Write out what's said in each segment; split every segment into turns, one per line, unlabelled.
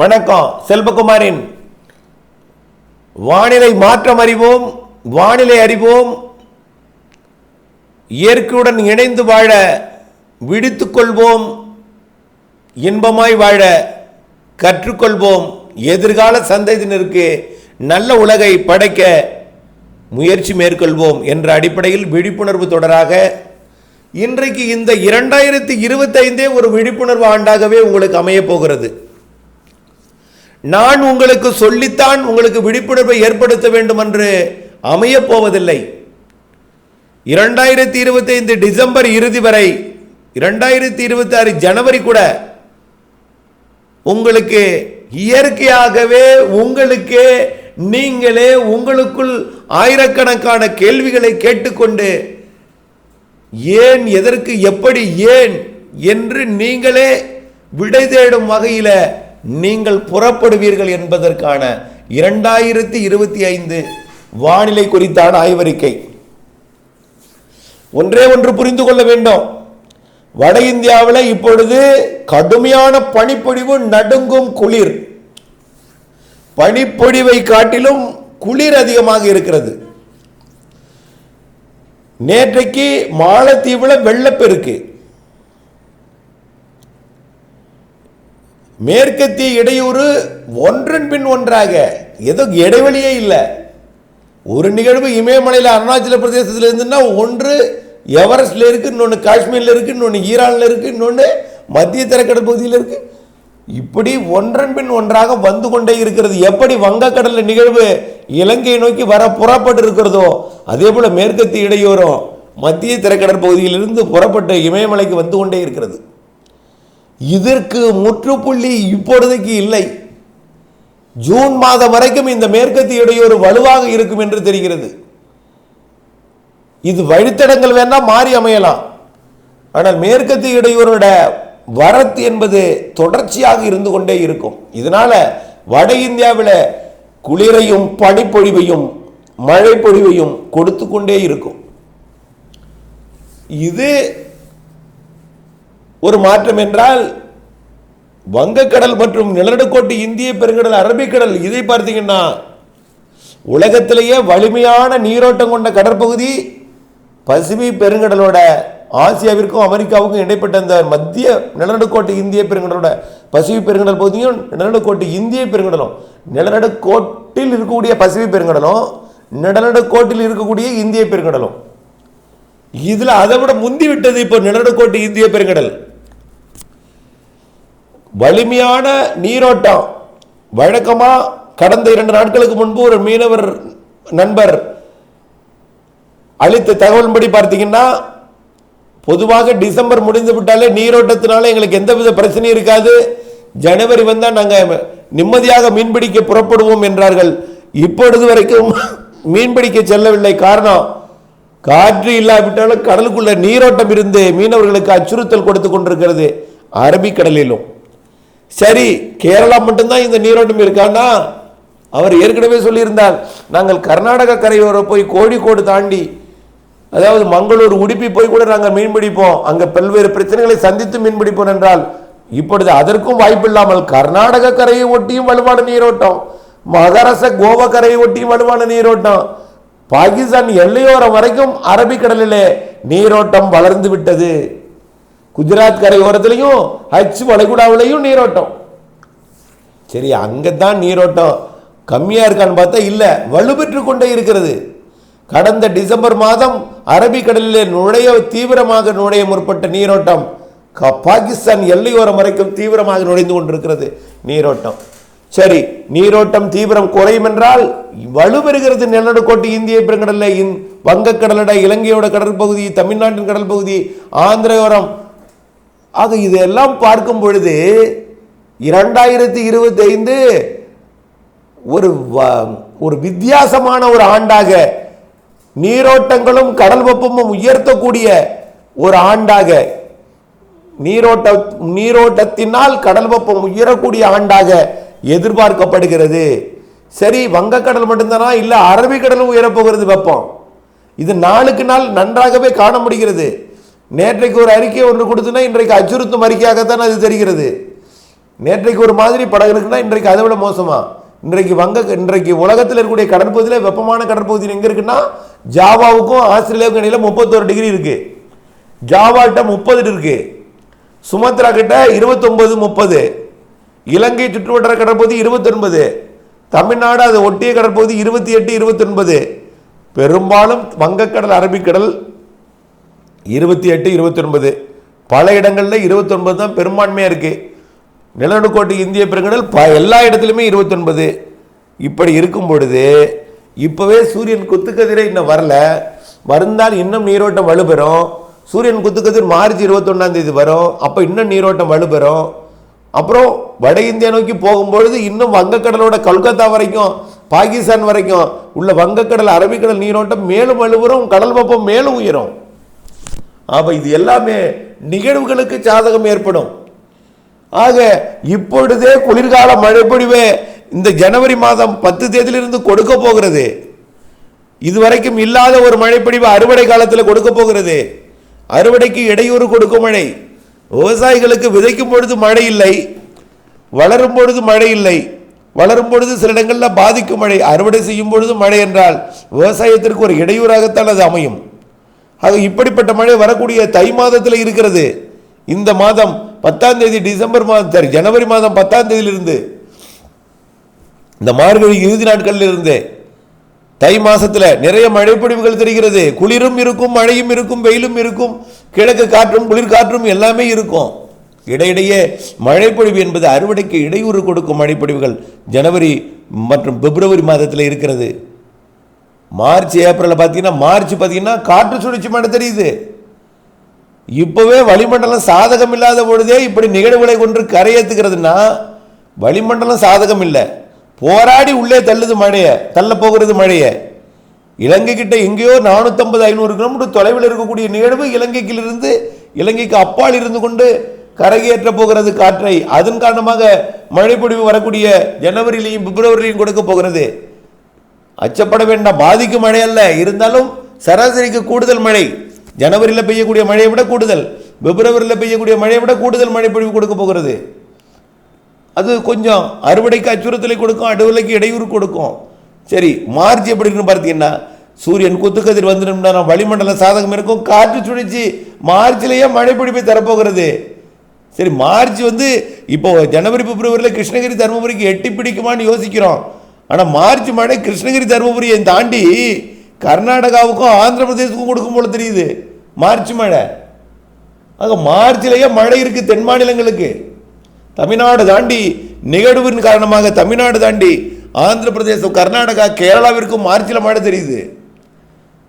வணக்கம் செல்வகுமாரின் வானிலை மாற்றம் அறிவோம் வானிலை அறிவோம். இயற்கையுடன் இணைந்து வாழ விடுத்துக் கொள்வோம். இன்பமாய் வாழ கற்றுக்கொள்வோம். எதிர்கால சந்ததியினருக்கு நல்ல உலகை படைக்க முயற்சி மேற்கொள்வோம் என்ற அடிப்படையில் விழிப்புணர்வு தொடராக இன்றைக்கு இந்த இரண்டாயிரத்தி இருபத்தைந்தே ஒரு விழிப்புணர்வு ஆண்டாகவே உங்களுக்கு அமையப் போகிறது. நான் உங்களுக்கு சொல்லித்தான் உங்களுக்கு விழிப்புணர்வை ஏற்படுத்த வேண்டும் என்று அமையப் போவதில்லை. இரண்டாயிரத்தி இருபத்தைந்து டிசம்பர் இறுதி வரை இரண்டாயிரத்தி இருபத்தி ஆறு ஜனவரி கூட உங்களுக்கு இயற்கையாகவே உங்களுக்கே நீங்களே உங்களுக்குள் ஆயிரக்கணக்கான கேள்விகளை கேட்டுக்கொண்டு ஏன் எதற்கு எப்படி ஏன் என்று நீங்களே விடை தேடும் வகையில் நீங்கள் புறப்படுவீர்கள் என்பதற்கான இரண்டாயிரத்தி இருபத்தி ஐந்து வானிலை குறித்தான ஆய்வறிக்கை. ஒன்றே ஒன்று புரிந்து கொள்ள வேண்டும். வட இந்தியாவில் இப்பொழுது கடுமையான பனிப்பொழிவு நடுங்கும் குளிர். பனிப்பொழிவை காட்டிலும் குளிர் அதிகமாக இருக்கிறது. நேற்றைக்கு மாலத்தீவில் வெள்ளப்பெருக்கு. மேற்கத்திய இடையூறு ஒன்றன் பின் ஒன்றாக. ஏதோ இடைவெளியே இல்லை. ஒரு நிகழ்வு இமயமலையில் அருணாச்சல பிரதேசத்தில் இருந்துன்னா ஒன்று எவரெஸ்ட்ல இருக்கு இன்னொன்று காஷ்மீரில் இருக்கு இன்னொன்று ஈரானில் இருக்கு இன்னொன்று மத்திய தரைக்கடல் பகுதியில் இருக்கு. இப்படி ஒன்றன் பின் ஒன்றாக வந்து கொண்டே இருக்கிறது. எப்படி வங்கக்கடலில் நிகழ்வு இலங்கையை நோக்கி வர புறப்பட்டு இருக்கிறதோ அதே போல மேற்கத்திய இடையூறும் மத்திய திரைக்கடல் பகுதியிலிருந்து புறப்பட்டு இமயமலைக்கு வந்து கொண்டே இருக்கிறது. இதற்கு முற்றுப்புள்ளி இப்பொழுதைக்கு இல்லை. ஜூன் மாதம் வரைக்கும் இந்த மேற்கத்திய இடையூறு வலுவாக இருக்கும் என்று தெரிகிறது. இது வழித்தடங்கள் வேணா மாறி அமையலாம். ஆனால் மேற்கத்திய இடையூறோட வரத்து என்பது தொடர்ச்சியாக இருந்து கொண்டே இருக்கும். இதனால வட இந்தியாவில் குளிரையும் பனிப்பொழிவையும் மழை பொழிவையும் கொடுத்து கொண்டே இருக்கும். இது ஒரு மாற்றம் என்றால் வங்கக்கடல் மற்றும் நிலநடுக்கோட்டு இந்திய பெருங்கடல் அரபிக்கடல் இதை பார்த்தீங்கன்னா உலகத்திலேயே வலிமையான நீரோட்டம் கொண்ட கடற்பகுதி பசிபிக் பெருங்கடலோட ஆசியாவிற்கும் அமெரிக்காவுக்கும் இடைப்பட்ட அந்த மத்திய நிலநடுக்கோட்டு இந்திய பெருங்கடலோட பசிபிக் பெருங்கடல் பகுதியும் நிலநடுக்கோட்டு இந்திய பெருங்கடலும். நிலநடுக்கோட்டில் இருக்கக்கூடிய பசிபிக் பெருங்கடலும் நிலநடுக்கோட்டில் இருக்கக்கூடிய இந்திய பெருங்கடலும். இதில் அதை விட முந்தி விட்டது இப்போ நிலநடுக்கோட்டு இந்திய பெருங்கடல். வலிமையான நீரோட்டம். வழக்கமாக கடந்த இரண்டு நாட்களுக்கு முன்பு ஒரு மீனவர் நண்பர் அளித்த தகவல்படி பார்த்தீங்கன்னா பொதுவாக டிசம்பர் முடிந்து விட்டாலே நீரோட்டத்தினால எங்களுக்கு எந்தவித பிரச்சனையும் இருக்காது. ஜனவரி வந்தால் நாங்கள் நிம்மதியாக மீன்பிடிக்க புறப்படுவோம் என்றார்கள். இப்பொழுது வரைக்கும் மீன்பிடிக்க செல்லவில்லை. காரணம் காற்று இல்லாவிட்டாலும் கடலுக்குள்ள நீரோட்டம் இருந்து மீனவர்களுக்கு அச்சுறுத்தல் கொடுத்து கொண்டிருக்கிறது. அரபிக்கடலிலும். சரி கேரளா மட்டும்தான் இந்த நீரோட்டம் இருக்கான்னா? அவர் ஏற்கனவே சொல்லியிருந்தார் நாங்கள் கர்நாடக கரையோர போய் கோழிக்கோடு தாண்டி அதாவது மங்களூர் உடுப்பி போய் கூட நாங்கள் மீன் பிடிப்போம். அங்கே பல்வேறு பிரச்சனைகளை சந்தித்து மீன் பிடிப்போம் என்றால் இப்பொழுது அதற்கும் வாய்ப்பில்லாமல் கர்நாடக கரையை ஒட்டியும் வலுவான நீரோட்டம் மகாராச கோவா கரையை ஒட்டியும் வலுவான நீரோட்டம் பாகிஸ்தான் எல்லையோரம் வரைக்கும் அரபிக்கடலிலே நீரோட்டம் வளர்ந்து விட்டது. குஜராத் கரையோரத்துலையும் ஹச் வளைகுடாவிலையும் நீரோட்டம். சரி அங்கே தான் நீரோட்டம். கம்மியாக இருக்கான்னு பார்த்தா இல்லை வலுப்பெற்று கொண்டே இருக்கிறது. கடந்த டிசம்பர் மாதம் அரபிக்கடலிலே நுழைய தீவிரமாக நுழைய முற்பட்ட நீரோட்டம் க- பாகிஸ்தான் எல்லையோரம் வரைக்கும் தீவிரமாக நுழைந்து கொண்டிருக்கிறது நீரோட்டம். சரி நீரோட்டம் தீவிரம் குறையும் என்றால் வலுப்பெறுகிறது நிலநடுக்கோட்டு இந்திய பெருங்கடல்ல இந் வங்கக்கடலோட இலங்கையோட கடல் பகுதி தமிழ்நாட்டின் கடல் பகுதி ஆந்திரையோரம் ஆக இதெல்லாம் பார்க்கும் பொழுது இரண்டாயிரத்தி இருபத்தி ஐந்து ஒரு வ- ஒரு வித்தியாசமான ஒரு ஆண்டாக நீரோட்டங்களும் கடல் வெப்பமும் உயர்த்தக்கூடிய ஒரு ஆண்டாக நீரோட்ட நீரோட்டத்தினால் கடல் வெப்பம் உயரக்கூடிய ஆண்டாக எதிர்பார்க்கப்படுகிறது. சரி வங்கக்கடல் மட்டும்தானா? இல்லை அரபிக்கடலும் உயரப்போகிறது வெப்பம். இது நாளுக்கு நாள் நன்றாகவே காண முடிகிறது. நேற்றைக்கு ஒரு அறிக்கை ஒன்று கொடுத்துனா இன்றைக்கு அச்சுறுத்தும் அறிக்கையாகத்தான் அது தெரிகிறது. நேற்றைக்கு ஒரு மாதிரி படம் இருக்குன்னா இன்றைக்கு அதை விட மோசமா? இன்றைக்கு வங்க இன்றைக்கு உலகத்தில் இருக்கக்கூடிய கடற்பகுதியில் வெப்பமான கடற்பகுதி எங்க இருக்குன்னா ஜாவாவுக்கும் ஆஸ்திரேலியாவுக்கும் இடையில முப்பத்தோரு டிகிரி இருக்கு. ஜாவாட்ட முப்பது இருக்கு. சுமத்ரா கிட்ட இருபத்தொன்பது முப்பது. இலங்கை சுற்றுவட்டார கடற்பகுதி இருபத்தொன்பது. தமிழ்நாடு அதை ஒட்டிய கடற்பகுதி இருபத்தி எட்டு இருபத்தொன்பது. பெரும்பாலும் வங்கக்கடல் அரபிக்கடல் இருபத்தி எட்டு இருபத்தொன்பது. பல இடங்களில் இருபத்தொன்பது தான் பெரும்பான்மையாக இருக்குது நிலநடுக்கோட்டு இந்திய பெருங்கடல் ப எல்லா இடத்துலையுமே இருபத்தொன்பது. இப்படி இருக்கும் பொழுது இப்போவே சூரியன் குத்துக்கதிரை இன்னும் வரல. வருந்தால் இன்னும் நீரோட்டம் வலுப்பெறும். சூரியன் குத்துக்கதிர் மார்ச் இருபத்தொன்னாந்தேதி வரும். அப்போ இன்னும் நீரோட்டம் வலுப்பெறும். அப்புறம் வட இந்தியா நோக்கி போகும்பொழுது இன்னும் வங்கக்கடலோட கொல்கத்தா வரைக்கும் பாகிஸ்தான் வரைக்கும் உள்ள வங்கக்கடல் அரபிக்கடல் நீரோட்டம் மேலும் வலுவரும் கடல் வெப்பம் மேலும் உயரும். அப்போ இது எல்லாமே நிகழ்வுகளுக்கு சாதகம் ஏற்படும். ஆக இப்பொழுதே குளிர்கால மழைப்பொழிவே இந்த ஜனவரி மாதம் பத்து தேதியிலிருந்து கொடுக்க போகிறது. இதுவரைக்கும் இல்லாத ஒரு மழைப்பொழிவு அறுவடை காலத்தில் கொடுக்க போகிறது. அறுவடைக்கு இடையூறு கொடுக்கும் மழை. விவசாயிகளுக்கு விதைக்கும் பொழுது மழை இல்லை. வளரும் பொழுது மழை இல்லை. வளரும் பொழுது சில இடங்களில் பாதிக்கும் மழை. அறுவடை செய்யும் பொழுது மழை என்றால் விவசாயத்திற்கு ஒரு இடையூறாகத்தான் அது அமையும். ஆக இப்படிப்பட்ட மழை வரக்கூடிய தை மாதத்தில் இருக்கிறது. இந்த மாதம் பத்தாம் தேதி டிசம்பர் மாதம் சரி ஜனவரி மாதம் பத்தாம் தேதியிலிருந்து இந்த மார்கழி இறுதி நாட்களில் இருந்து தை மாசத்தில் நிறைய மழைப்பொழிவுகள் தெரிகிறது. குளிரும் இருக்கும் மழையும் இருக்கும் வெயிலும் இருக்கும் கிழக்கு காற்றும் குளிர் காற்றும் எல்லாமே இருக்கும். இடையிடையே மழைப்பொழிவு என்பது அறுவடைக்கு இடையூறு கொடுக்கும் மழைப்பொழிவுகள் ஜனவரி மற்றும் பிப்ரவரி மாதத்தில் இருக்கிறது. மார்ச் ஏப்ரலில் பார்த்தீங்கன்னா மார்ச் பார்த்தீங்கன்னா காற்று சுழற்சி மழை தெரியுது. இப்போவே வளிமண்டலம் சாதகம் இல்லாத பொழுதே இப்படி நிகழ்வுகளை கொண்டு கரையேற்றுகிறதுனா வளிமண்டலம் சாதகம் இல்லை. போராடி உள்ளே தள்ளுது மழையை தள்ள போகிறது மழையை. இலங்கை கிட்ட எங்கேயோ நானூற்றம்பது ஐநூறு கிலோமீட்டர் தொலைவில் இருக்கக்கூடிய நிகழ்வு இலங்கைக்கிலிருந்து இலங்கைக்கு அப்பால் இருந்து கொண்டு கரையேற்ற போகிறது காற்றை. அதன் காரணமாக மழைப்பொழிவு வரக்கூடிய ஜனவரியிலையும் பிப்ரவரியிலையும் கொடுக்க போகிறது. அச்சப்பட வேண்டாம். பாதிக்கும் மழை அல்ல. இருந்தாலும் சராசரிக்கு கூடுதல் மழை. ஜனவரியில் பெய்யக்கூடிய மழையை விட கூடுதல். பிப்ரவரியில் பெய்யக்கூடிய மழையை விட கூடுதல் மழை பொழிவு கொடுக்க போகிறது. அது கொஞ்சம் அறுவடைக்கு அச்சுறுத்தலை கொடுக்கும் அடுவலைக்கு இடையூறு கொடுக்கும். சரி மார்ச் எப்படி இருக்குன்னு பார்த்தீங்கன்னா சூரியன் குத்துக்கதிர் வந்துடும்னா வளிமண்டல சாதகம் இருக்கும். காற்று சுழற்சி மார்ச்லேயே மழை பிடிப்பை தரப்போகிறது. சரி மார்ச் வந்து இப்போ ஜனவரி பிப்ரவரியில் கிருஷ்ணகிரி தருமபுரிக்கு எட்டி பிடிக்குமான்னு யோசிக்கிறோம். ஆனால் மார்ச் மழை கிருஷ்ணகிரி தருமபுரியை தாண்டி கர்நாடகாவுக்கும் ஆந்திர பிரதேசத்துக்கும் கொடுக்கும் போல தெரியுது. மார்ச் மழை. ஆக மார்ச்லேயே மழை இருக்குது தென் மாநிலங்களுக்கு. தமிழ்நாடு தாண்டி நிகழ்வின் காரணமாக தமிழ்நாடு தாண்டி ஆந்திர பிரதேசம் கர்நாடகா கேரளாவிற்கும் மார்ச்சில் மழை தெரியுது.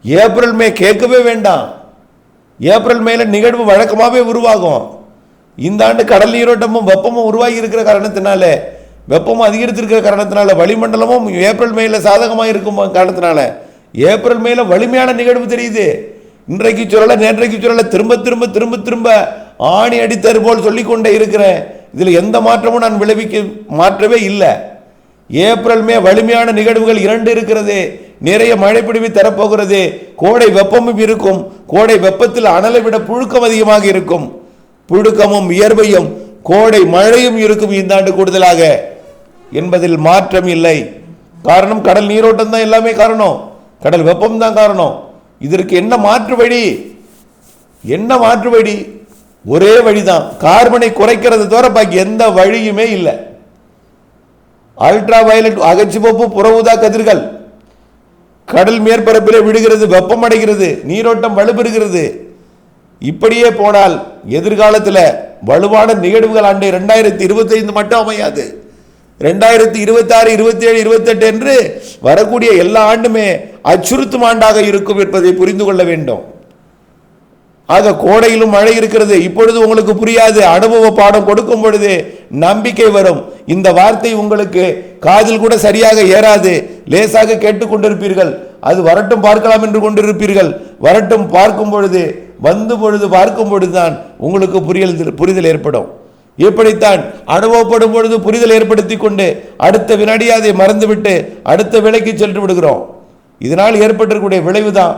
ஏப்ரல் மே கேட்கவே வேண்டாம். ஏப்ரல் மேல நிகழ்வு வழக்கமாகவே உருவாகும். இந்த ஆண்டு கடல் நீரோட்டமும் வெப்பமும் உருவாகி இருக்கிற காரணத்தினால வெப்பமும் அதிகரித்திருக்கிற காரணத்தினால வளிமண்டலமும் ஏப்ரல் மேல சாதகமாக இருக்கும் காரணத்தினால ஏப்ரல் மேல வலிமையான நிகழ்வு தெரியுது. இன்றைக்கு சொல்லல நேற்றைக்கு சொல்லல திரும்ப திரும்ப திரும்ப திரும்ப ஆணி அடித்தரு போல் சொல்லிக்கொண்டே இருக்கிறேன். இதில் எந்த மாற்றமும் நான் விளைவிக்க மாற்றவே இல்லை. ஏப்ரல் மே வலிமையான நிகழ்வுகள் இரண்டு இருக்கிறது. நிறைய மழைப்பிடிவு தரப்போகிறது. கோடை வெப்பமும் இருக்கும். கோடை வெப்பத்தில் அனலை விட புழுக்கம் அதிகமாக இருக்கும். புழுக்கமும் வியர்வையும் கோடை மழையும் இருக்கும் இந்த ஆண்டு கூடுதலாக. என்பதில் மாற்றம் இல்லை. காரணம் கடல் நீரோட்டம் தான் எல்லாமே காரணம். கடல் வெப்பம் தான் காரணம். இதற்கு என்ன மாற்று வழி? என்ன மாற்று வழி? ஒரே வழிதான். கார்பனை குறைக்கிறது தவிர பாக்கி எந்த வழியுமே இல்லை. அல்ட்ரா வயலட் அகச்சிவப்பு புறவுதா கதிர்கள். கடல் மேற்பரப்பிலே விடுகிறது வெப்பமடைகிறது நீரோட்டம் வலுப்பெறுகிறது. இப்படியே போனால் எதிர்காலத்தில் வலுவான நிகழ்வுகள் ஆண்டு ரெண்டாயிரத்தி இருபத்தைந்து மட்டும் அமையாது. ரெண்டாயிரத்தி இருபத்தாறு இருபத்தி ஏழு இருபத்தெட்டு என்று வரக்கூடிய எல்லா ஆண்டுமே அச்சுறுத்தும் ஆண்டாக இருக்கும் என்பதை புரிந்து கொள்ள வேண்டும். ஆக கோடையிலும் மழை இருக்கிறது. இப்பொழுது உங்களுக்கு புரியாது. அனுபவ பாடம் கொடுக்கும் பொழுது நம்பிக்கை வரும். இந்த வார்த்தை உங்களுக்கு காதில் கூட சரியாக ஏறாது. லேசாக கேட்டுக்கொண்டிருப்பீர்கள். அது வரட்டும் பார்க்கலாம் என்று கொண்டிருப்பீர்கள். வரட்டும் பார்க்கும் பொழுது வந்து பொழுது பார்க்கும் பொழுதுதான் உங்களுக்கு புரியல் புரிதல் ஏற்படும். இப்படித்தான் அனுபவப்படும் பொழுது புரிதல் ஏற்படுத்தி கொண்டு அடுத்த வினாடி அதை மறந்துவிட்டு அடுத்த விலைக்கு சென்று விடுகிறோம். இதனால் ஏற்பட்டிருக்கக்கூடிய விளைவுதான்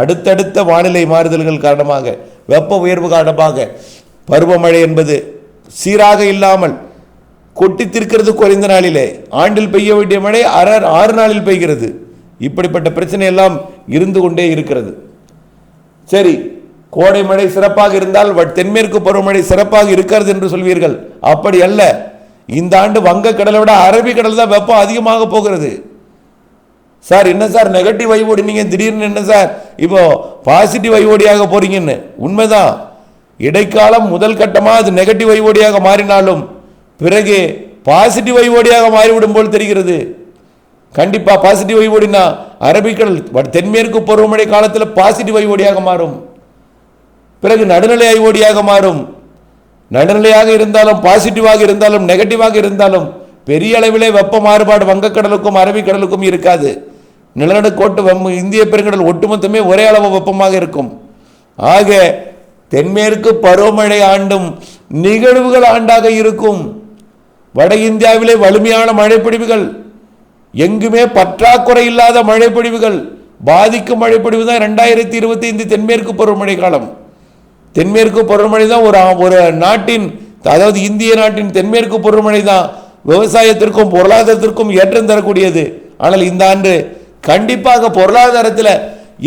அடுத்தடுத்த வானிலை மாறுதல்கள் காரணமாக வெப்ப உயர்வு காரணமாக. பருவமழை என்பது சீராக இல்லாமல் கொட்டி தீர்க்கிறது குறைந்த நாளிலே. ஆண்டில் பெய்ய வேண்டிய மழை அரை ஆறு நாளில் பெய்கிறது. இப்படிப்பட்ட பிரச்சனை எல்லாம் இருந்து கொண்டே இருக்கிறது. சரி கோடை மழை சிறப்பாக இருந்தால் தென்மேற்கு பருவமழை சிறப்பாக இருக்கிறது என்று சொல்வீர்கள். அப்படி அல்ல. இந்த ஆண்டு வங்கக்கடலை கடலை விட அரபிக்கடல் தான் வெப்பம் அதிகமாக போகிறது. சார் என்ன சார்? நெகட்டிவ் வைவோடி நீங்க திடீர்னு என்ன சார்? இப்போ பாசிட்டிவ் வைவோடியாக போறீங்கன்னு. உண்மைதான். இடைக்காலம் முதல் கட்டமாக அது நெகட்டிவ் வைவோடியாக மாறினாலும் பிறகு பாசிட்டிவ் வைவோடியாக மாறிவிடும் போல் தெரிகிறது. கண்டிப்பாக பாசிட்டிவ் வைவோடினா அரபிக்கடல் தென்மேற்கு பருவமழை காலத்தில் பாசிட்டிவ் வைவோடியாக மாறும். பிறகு நடுநிலை ஐஓடியாக மாறும். நடுநிலையாக இருந்தாலும் பாசிட்டிவாக இருந்தாலும் நெகட்டிவாக இருந்தாலும் பெரிய அளவிலே வெப்ப மாறுபாடு வங்கக்கடலுக்கும் அரபிக்கடலுக்கும் இருக்காது. நிலநடுக்கோட்டு வெம்- இந்திய பெருங்கடல் ஒட்டுமொத்தமே ஒரே அளவு வெப்பமாக இருக்கும். ஆக தென்மேற்கு பருவமழை ஆண்டும் நிகழ்வுகள் ஆண்டாக இருக்கும். வட இந்தியாவிலே வலிமையான மழைப்பிடிவுகள் எங்குமே பற்றாக்குறை இல்லாத மழைப்பிடிவுகள் பாதிக்கும் மழைப்பிடிவு தான் ரெண்டாயிரத்தி இருபத்தி ஐந்து தென்மேற்கு பருவமழை காலம். தென்மேற்கு பருவமழை தான் ஒரு ஒரு நாட்டின் அதாவது இந்திய நாட்டின் தென்மேற்கு பருவமழை தான் விவசாயத்திற்கும் பொருளாதாரத்திற்கும் ஏற்றம் தரக்கூடியது. ஆனால் இந்த ஆண்டு கண்டிப்பாக பொருளாதாரத்தில்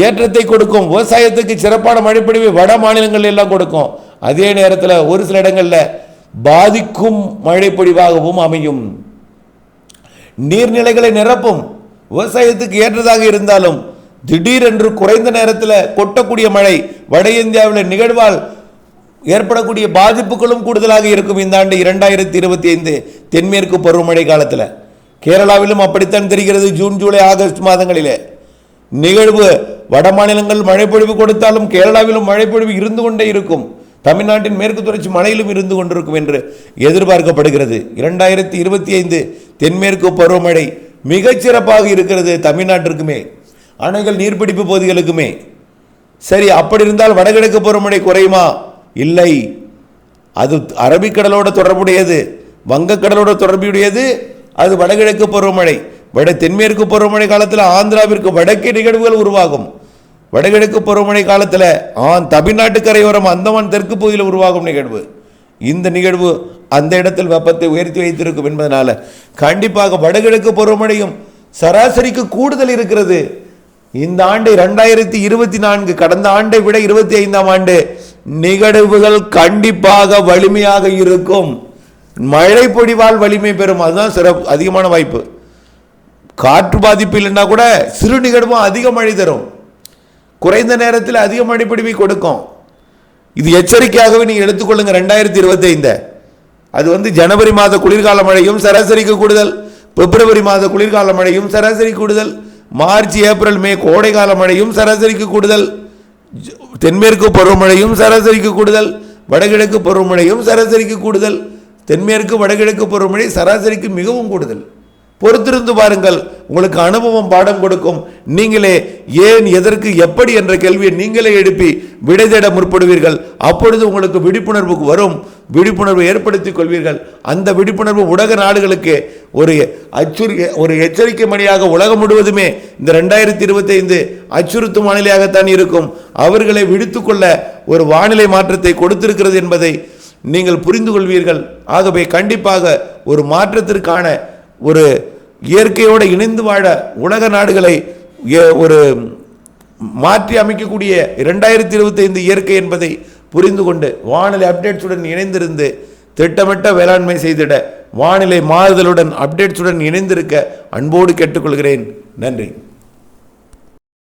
ஏற்றத்தை கொடுக்கும். விவசாயத்துக்கு சிறப்பான மழைப்பொழிவை வட மாநிலங்கள் எல்லாம் கொடுக்கும். அதே நேரத்தில் ஒரு சில இடங்களில் பாதிக்கும் மழைப்பொழிவாகவும் அமையும். நீர்நிலைகளை நிரப்பும். விவசாயத்துக்கு ஏற்றதாக இருந்தாலும் திடீரென்று குறைந்த நேரத்தில் கொட்டக்கூடிய மழை வட இந்தியாவில் நிகழ்வால் ஏற்படக்கூடிய பாதிப்புகளும் கூடுதலாக இருக்கும் இந்த ஆண்டு இரண்டாயிரத்தி இருபத்தி ஐந்து தென்மேற்கு பருவமழை காலத்தில். கேரளாவிலும் அப்படித்தான் தெரிகிறது ஜூன் ஜூலை ஆகஸ்ட் மாதங்களிலே. நிகழ்வு வட மாநிலங்கள் மழைப்பொழிவு கொடுத்தாலும் கேரளாவிலும் மழைப்பொழிவு இருந்து கொண்டே இருக்கும். தமிழ்நாட்டின் மேற்கு தொடர்ச்சி மலையிலும் இருந்து கொண்டிருக்கும் என்று எதிர்பார்க்கப்படுகிறது. இரண்டாயிரத்தி இருபத்தி ஐந்து தென்மேற்கு பருவமழை மிகச்சிறப்பாக இருக்கிறது தமிழ்நாட்டிற்குமே. அணைகள் நீர்பிடிப்பு பகுதிகளுக்குமே. சரி அப்படி இருந்தால் வடகிழக்கு பருவமழை குறையுமா? இல்லை. அது அரபிக்கடலோட தொடர்புடையது வங்கக்கடலோட தொடர்புடையது அது வடகிழக்கு பருவமழை. வட தென்மேற்கு பருவமழை காலத்தில் ஆந்திராவிற்கு வடக்கே நிகழ்வுகள் உருவாகும். வடகிழக்கு பருவமழை காலத்தில் ஆன் தமிழ்நாட்டு கரையோரம் அந்தமான் தெற்கு பகுதியில் உருவாகும் நிகழ்வு. இந்த நிகழ்வு அந்த இடத்தில் வெப்பத்தை உயர்த்தி வைத்திருக்கும் என்பதனால் கண்டிப்பாக வடகிழக்கு பருவமழையும் சராசரிக்கு கூடுதல் இருக்கிறது. இந்த ஆண்டு இரண்டாயிரத்தி இருபத்தி நான்கு கடந்த ஆண்டை விட இருபத்தி ஐந்தாம் ஆண்டு நிகழ்வுகள் கண்டிப்பாக வலிமையாக இருக்கும். மழை பொடிவால் வலிமை பெறும். அதுதான் சிறப்பு அதிகமான வாய்ப்பு. காற்று பாதிப்பு இல்லைன்னா கூட சிறு நிகழ்வும் அதிக மழை தரும். குறைந்த நேரத்தில் அதிக மழை பொடிவை கொடுக்கும். இது எச்சரிக்கையாகவே நீங்கள் எடுத்துக்கொள்ளுங்க ரெண்டாயிரத்தி இருபத்தி ஐந்து. அது வந்து ஜனவரி மாத குளிர்கால மழையும் சராசரிக்கு கூடுதல் பிப்ரவரி மாத குளிர்கால மழையும் சராசரி கூடுதல். மார்ச் ஏப்ரல் மே கோடைகால மழையும் சராசரிக்கு கூடுதல். தென்மேற்கு பருவமழையும் சராசரிக்கு கூடுதல். வடகிழக்கு பருவமழையும் சராசரிக்கு கூடுதல். தென்மேற்கு வடகிழக்கு பருவமழை சராசரிக்கு மிகவும் கூடுதல். பொறுத்திருந்து பாருங்கள் உங்களுக்கு அனுபவம் பாடம் கொடுக்கும். நீங்களே ஏன் எதற்கு எப்படி என்ற கேள்வியை நீங்களே எழுப்பி விடை தேட முற்படுவீர்கள். அப்பொழுது உங்களுக்கு விழிப்புணர்வுக்கு வரும். விழிப்புணர்வு ஏற்படுத்திக் கொள்வீர்கள். அந்த விழிப்புணர்வு உலக நாடுகளுக்கு ஒரு அச்சுறு ஒரு எச்சரிக்கை மணியாக உலகம் முழுவதுமே இந்த ரெண்டாயிரத்தி இருபத்தி ஐந்து அச்சுறுத்தும் வானிலையாகத்தான் இருக்கும். அவர்களை விடுத்துக்கொள்ள ஒரு வானிலை மாற்றத்தை கொடுத்திருக்கிறது என்பதை நீங்கள் புரிந்து கொள்வீர்கள். ஆகவே கண்டிப்பாக ஒரு மாற்றத்திற்கான ஒரு இயற்கையோடு இணைந்து வாழ உலக நாடுகளை ஏ- ஒரு மாற்றி அமைக்கக்கூடிய இரண்டாயிரத்தி இருபத்தைந்து இயற்கை என்பதை புரிந்து கொண்டு வானிலை அப்டேட்ஸுடன் இணைந்திருந்து திட்டமிட்ட வேளாண்மை செய்திட வானிலை மாறுதலுடன் அப்டேட்ஸுடன் இணைந்திருக்க அன்போடு கேட்டுக்கொள்கிறேன். நன்றி.